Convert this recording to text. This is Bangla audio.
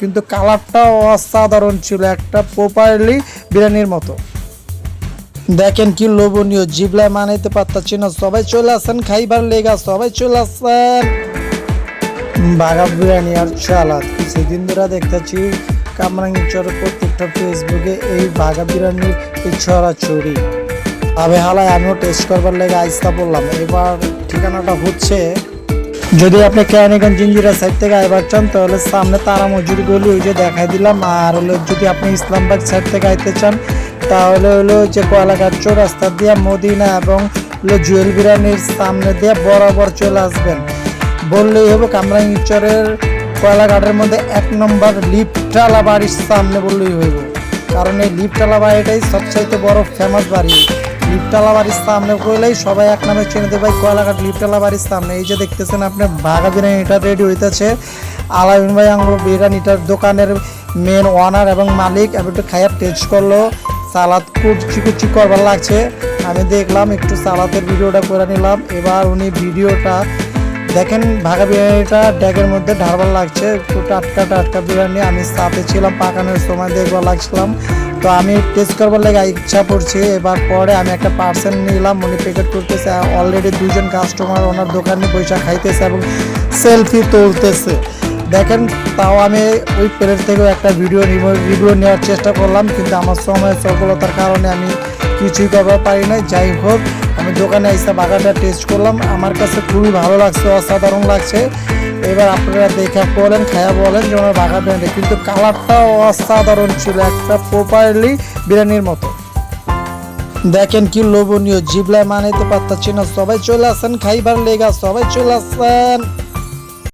কিন্তু কালারটাও অসাধারণ ছিল, একটা প্রপারলি বিরিয়ানির মতো। দেখেন কি লোভনীয় জিবলায় মানাইতে পারতাছি না, সবাই চলে আসেন, খাইবার লেগা সবাই চলে আসেন। বাঘা বিরিয়ানি আর চালাদ কিছুদিন ধরে দেখতেছি কামরাঙ্গি কামরাঙ্গিচর প্রত্যেকটা ফেসবুকে এই বাঘা বিরিয়ানির এই ছড়াছড়ি। আবে হালায়, আমিও টেস্ট করবার লেগে আইসা বললাম, এবার ঠিকানাটা হচ্ছে যদি আপনি কেরানীগঞ্জ জিঞ্জিরা সাইড থেকে আইবার চান, তাহলে সামনে তারা মজুরি গলি ওই যে দেখাই দিলাম। আর হলো যদি আপনি ইসলামবাগ সাইড থেকে আইতে চান, তাহলে হলো যে কয়লাঘাট রাস্তা দিয়ে মদিনা এবং হলো জুয়েল বিরিয়ানির সামনে দিয়ে বরাবর চলে আসবেন। বললেই হবে কামরাঙ্গিচরের কয়লাঘাটের মধ্যে এক নম্বর লিফটালা বাড়ির সামনে বললেই হইব। কারণ এই লিফটালা বাড়িটাই সবচাইতে বড় ফেমাস বাড়ি। লিফটালা বাড়ির সামনে কইলেই সবাই এক নামে চিনে দেবে কয়লাঘাট লিফটালা বাড়ির সামনে। এই যে দেখতেছেন আপনি ভাগা বিরিয়ানিটা রেডি হইতেছে। আলামিন ভাই আঙ্গুর বিরিয়ানিটার দোকানের মেন ওনার এবং মালিক একটু খাইয়া টেস্ট করল। সালাদ কুচি কুচি করবার লাগছে। আমি দেখলাম একটু সালাদের ভিডিওটা করে নিলাম। এবার উনি ভিডিওটা দেখেন ভাগা বিরিয়ানিটা ড্যাগের মধ্যে ঢালবার লাগছে। একটু টাটকা টাটকা বিরিয়ানি আমি সাথে ছিলাম, পাকানোর সময় দেখবার লাগছিলাম। তো আমি টেস্ট করবার লেগে ইচ্ছা করছে, এবার পরে আমি একটা পার্সেল নিলাম, উনি প্যাকেট করতেছে অলরেডি দুজন কাস্টমার ওনার দোকানে পয়সা খাইতেছে এবং সেলফি তুলতেছে। দেখেন, তাও আমি ওই প্লেট থেকেও একটা ভিডিও রিভিউ নেওয়ার চেষ্টা করলাম, কিন্তু আমার সময় সফলতার কারণে আমি কিছুই করবার পারি নাই। যাই হোক, আমি দোকানে এসে বাগানটা টেস্ট করলাম। আমার কাছে খুবই ভালো লাগছে, অসাধারণ লাগছে। এবার আপনারা দেখা করেন খায়া বলেন যে আমার বাঘা বিরিয়ানি। কিন্তু কালারটাও অসাধারণ ছিল, একটা প্রপারলি বিরিয়ানির মতো। দেখেন কি লোভনীয়, জিবলায় মানাইতে পারতাছি না। সবাই চলে আসেন, খাইবার লেগা সবাই চলে আসেন।